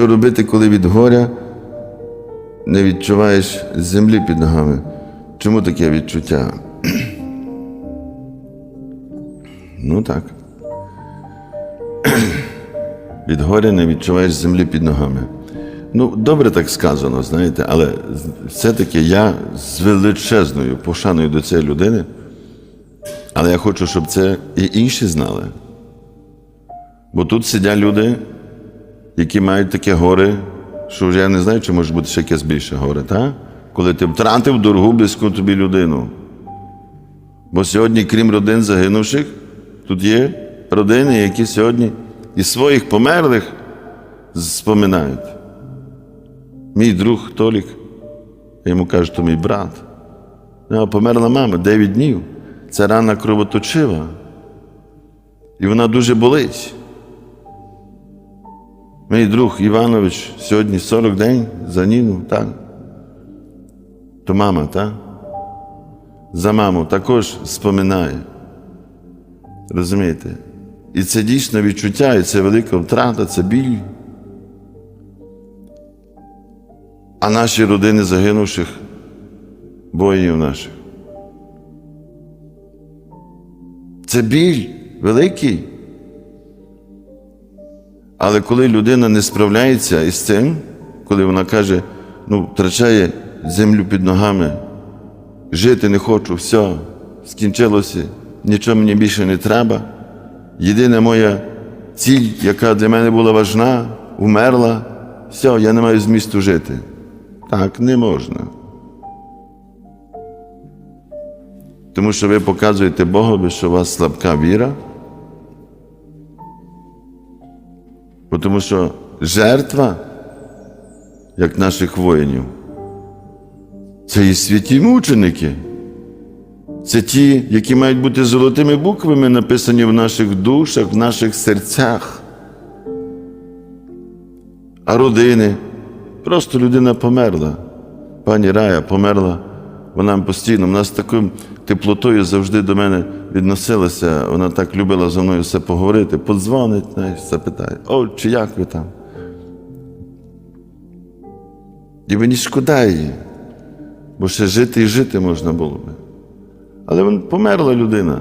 Що робити, коли від горя не відчуваєш землі під ногами? Чому таке відчуття? Ну так. Від горя не відчуваєш землі під ногами. Ну, добре так сказано, знаєте, але все-таки я з величезною пошаною до цієї людини, але я хочу, щоб це і інші знали. Бо тут сидять люди, які мають таке горе, що вже я не знаю, чи може бути ще якесь більше горе, так? коли ти втратив дорогу близьку тобі людину. Бо сьогодні, крім родин загинувших, тут є родини, які сьогодні і своїх померлих споминають. Мій друг Толік, я йому кажу, що мій брат. У померла мама 9 днів. Це рана кровоточива. І вона дуже болить. Мій друг Іванович сьогодні 40 день за Ніну, так? То мама, так? За маму також споминає. Розумієте? І це дійсно відчуття, і це велика втрата, це біль. А наші родини загинувших воїнів наших. Це біль великий. Але коли людина не справляється із цим, коли вона каже, ну, втрачає землю під ногами, жити не хочу, все, скінчилося, нічого мені більше не треба. Єдина моя ціль, яка для мене була важна, умерла, все, я не маю змісту жити. Так не можна. Тому що ви показуєте Богові, що у вас слабка віра. Тому що жертва, як наших воїнів, це і святі мученики. Це ті, які мають бути золотими буквами, написані в наших душах, в наших серцях. А родини. Просто людина померла. Пані Рая померла. Вона постійно, вона з такою теплотою завжди до мене відносилася. Вона так любила зі мною все поговорити. Подзвонить, знаєш, запитає, о, чи як ви там? І мені шкода її, бо ще жити і жити можна було би. Але померла людина.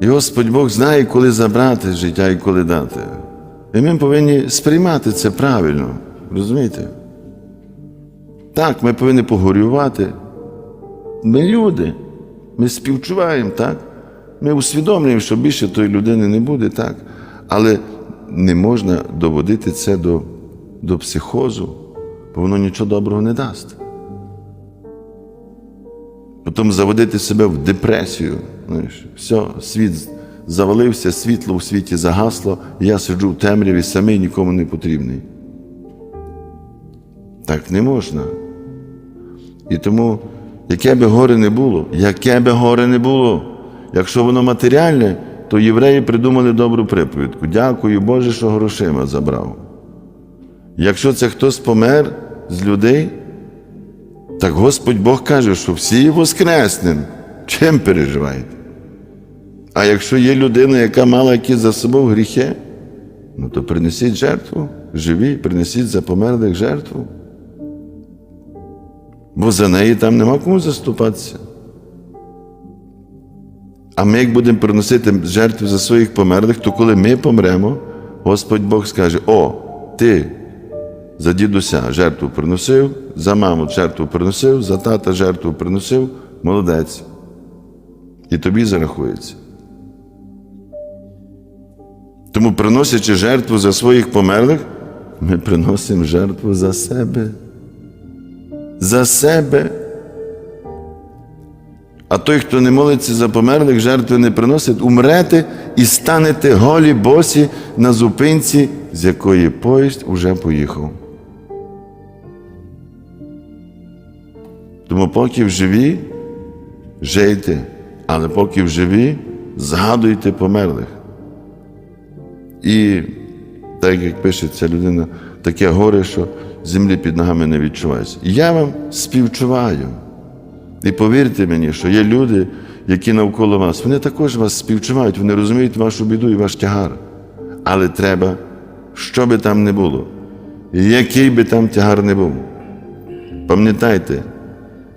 І Господь Бог знає, коли забрати життя і коли дати. І ми повинні сприймати це правильно. Розумієте? Так, ми повинні погорювати. Ми люди, ми співчуваємо, так? Ми усвідомлюємо, що більше тої людини не буде, так. Але не можна доводити це до, до психозу, бо воно нічого доброго не дасть. Потім заводити себе в депресію. Знаєш, все, світ завалився, світло у світі загасло, я сиджу в темряві самий нікому не потрібний. Так не можна. І тому, яке би горе не було, яке би горе не було, якщо воно матеріальне, то євреї придумали добру приповідку. Дякую Боже, що грошима забрав. Якщо це хтось помер з людей, так Господь Бог каже, що всі воскреснем. Чим переживаєте? А якщо є людина, яка мала якісь за собою гріхи, ну то принесіть жертву, живі, принесіть за померлих жертву. Бо за неї там нема кому заступатися. А ми, як будемо приносити жертви за своїх померлих, то коли ми помремо, Господь Бог скаже: О, ти за дідуся жертву приносив, за маму жертву приносив, за тата жертву приносив, молодець. І тобі зарахується. Тому, приносячи жертву за своїх померлих, ми приносимо жертву за себе. За себе. А той, хто не молиться за померлих, жертви не приносить, умрете і станете голі босі на зупинці, з якої поїзд уже поїхав. Тому поки в живі, жийте, але поки в живі, згадуйте померлих. І так як пише ця людина, таке горе, що землі під ногами не відчувається. Я вам співчуваю. І повірте мені, що є люди, які навколо вас, вони також вас співчувають, вони розуміють вашу біду і ваш тягар. Але треба, що би там не було, який би там тягар не був. Пам'ятайте,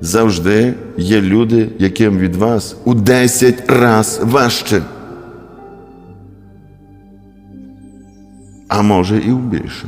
завжди є люди, яким від вас у 10 раз важче. А може і в більше.